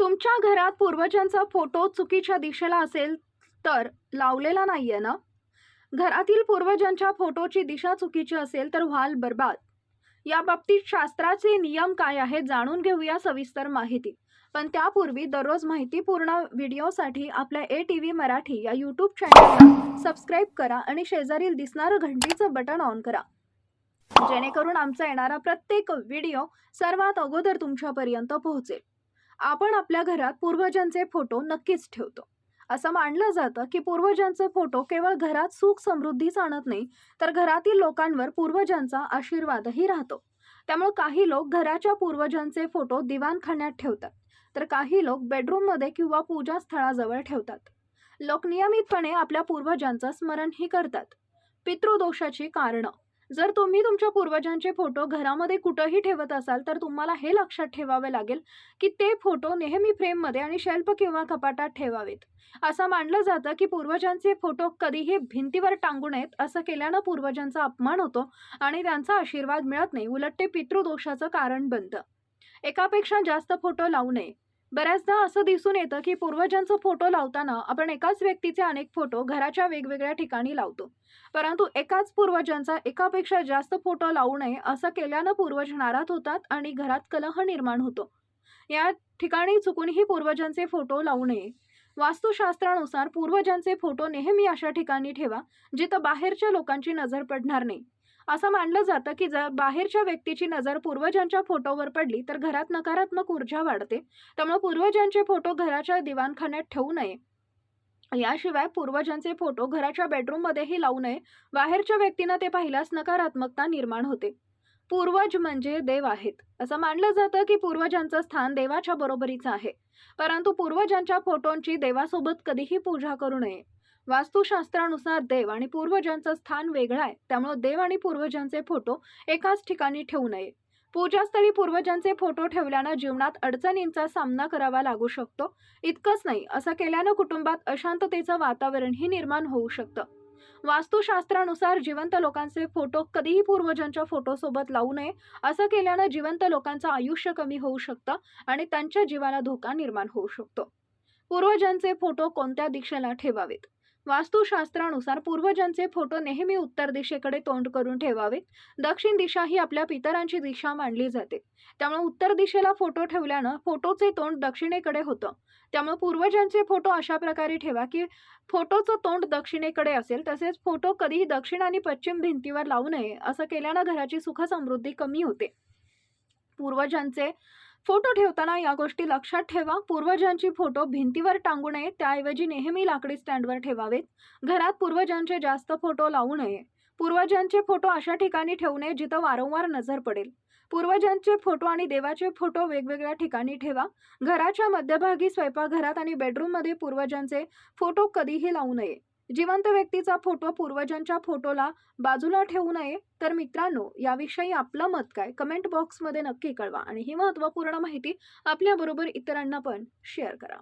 तुमच्या घरात पूर्वजांचा फोटो चुकीच्या दिशेला असेल तर लावलेला नाही आहे ना? घरातील पूर्वजांच्या फोटोची दिशा चुकीची असेल तर व्हाल बर्बाद. या बाबतीत शास्त्राचे नियम काय आहेत जाणून घेऊया सविस्तर माहिती. पण त्यापूर्वी दररोज माहितीपूर्ण व्हिडिओसाठी आपल्या ए टी व्ही मराठी या यूट्यूब चॅनलला सबस्क्राईब करा आणि शेजारील दिसणारं घंटीचं बटन ऑन करा. जेणेकरून आमचा येणारा प्रत्येक व्हिडिओ सर्वात अगोदर तुमच्यापर्यंत पोहोचेल. आपण आपल्या घरात पूर्वजांचे फोटो नक्कीच ठेवतो. असं मानलं जातं की पूर्वजांचे फोटो केवळ घरात सुख समृद्धीच आणत नाही तर घरातील लोकांवर पूर्वजांचा आशीर्वादही राहतो. त्यामुळे काही लोक घराच्या पूर्वजांचे फोटो दिवाणखान्यात ठेवतात तर काही लोक बेडरूममध्ये किंवा पूजा स्थळाजवळ ठेवतात. लोक नियमितपणे आपल्या पूर्वजांचं स्मरणही करतात. पितृदोषाची कारणं जर तुम्ही तुमच्या पूर्वजांचे फोटो घरामध्ये कुठंही ठेवत असाल तर तुम्हाला हे लक्षात ठेवावे लागेल की ते फोटो नेहमी फ्रेममध्ये आणि शेल्फ किंवा कपाटात ठेवावेत. असं मानलं जातं की पूर्वजांचे फोटो कधीही भिंतीवर टांगू नयेत असं केल्यानं पूर्वजांचा अपमान होतो आणि त्यांचा आशीर्वाद मिळत नाही. उलट ते पितृदोषाचं कारण बनतं. एकापेक्षा जास्त फोटो लावू नये. बऱ्याचदा असं दिसून येतं की पूर्वजांचा फोटो लावताना आपण एकाच व्यक्तीचे अनेक फोटो घराच्या वेगवेगळ्या ठिकाणी लावतो. परंतु एकाच पूर्वजांचा एकापेक्षा जास्त फोटो लावू नये असं केल्यानं पूर्वज नाराज होतात आणि घरात कलह निर्माण होतो. या ठिकाणी चुकूनही पूर्वजांचे फोटो लावू नये. वास्तुशास्त्रानुसार पूर्वजांचे फोटो नेहमी अशा ठिकाणी ठेवा जिथं बाहेरच्या लोकांची नजर पडणार नाही. असं मानलं जातं की जर बाहेरच्या व्यक्तीची नजर पूर्वजांच्या फोटोवर पडली तर घरात नकारात्मक ऊर्जा वाढते. त्यामुळे पूर्वजांचे फोटो घराच्या दिवाणखान्यात ठेवू नये. याशिवाय पूर्वजांचे फोटो घराच्या बेडरूममध्येही लावू नये. बाहेरच्या व्यक्तीनं ते पाहिल्यास नकारात्मकता निर्माण होते. पूर्वज म्हणजे देव आहेत. असं मानलं जातं की पूर्वजांचं स्थान देवाच्या बरोबरीचं आहे. परंतु पूर्वजांच्या फोटोंची देवासोबत कधीही पूजा करू नये. वास्तुशास्त्रानुसार देव आणि पूर्वजांचं स्थान वेगळं आहे. त्यामुळे देव आणि पूर्वजांचे फोटो एकाच ठिकाणी ठेवू नये. पूजास्थळी पूर्वजांचे फोटो ठेवल्यानं जीवनात अडचणींचा सामना करावा लागू शकतो. इतकंच नाही असं केल्यानं कुटुंबात अशांततेचं वातावरणही निर्माण होऊ शकतं. वास्तुशास्त्रानुसार जिवंत लोकांचे फोटो कधीही पूर्वजांच्या फोटोसोबत लावू नये असं केल्यानं जिवंत लोकांचं आयुष्य कमी होऊ शकतं आणि त्यांच्या जीवाला धोका निर्माण होऊ शकतो. पूर्वजांचे फोटो कोणत्या दिशेला ठेवावेत? वास्तुशास्त्रानुसार पूर्वजांचे फोटो नेहमी उत्तर दिशेकडे तोंड करून ठेवावे. दक्षिण दिशा ही आपल्या पितरांची दिशा मानली जाते. त्यामुळे उत्तर दिशेला फोटो ठेवल्यानं फोटोचे तोंड दक्षिणेकडे होतं. त्यामुळे पूर्वजांचे फोटो अशा प्रकारे ठेवा की फोटोचं तोंड दक्षिणेकडे असेल तसेच फोटो कधीही दक्षिण आणि पश्चिम भिंतीवर लावू नये असं केल्यानं घराची सुखसमृद्धी कमी होते. पूर्वजांचे फोटो ठेवताना या गोष्टी लक्षात ठेवा. पूर्वजांची फोटो भिंतीवर टांगू नये त्याऐवजी नेहमी लाकडी स्टँडवर ठेवावेत. घरात पूर्वजांचे जास्त फोटो लावू नये. पूर्वजांचे फोटो अशा ठिकाणी ठेवू नये जिथं वारंवार नजर पडेल. पूर्वजांचे फोटो आणि देवाचे फोटो वेगवेगळ्या ठिकाणी ठेवा. घराच्या मध्यभागी स्वयंपाकघरात आणि बेडरूममध्ये पूर्वजांचे फोटो कधीही लावू नये. जिवंत व्यक्तीचा फोटो पूर्वजांच्या फोटोला बाजूला ठेवू नये तर मित्रांनो याविषयी आपलं मत काय? कमेंट बॉक्समध्ये नक्की कळवा. आणि ही महत्त्वपूर्ण माहिती आपल्याबरोबर इतरांना पण शेअर करा.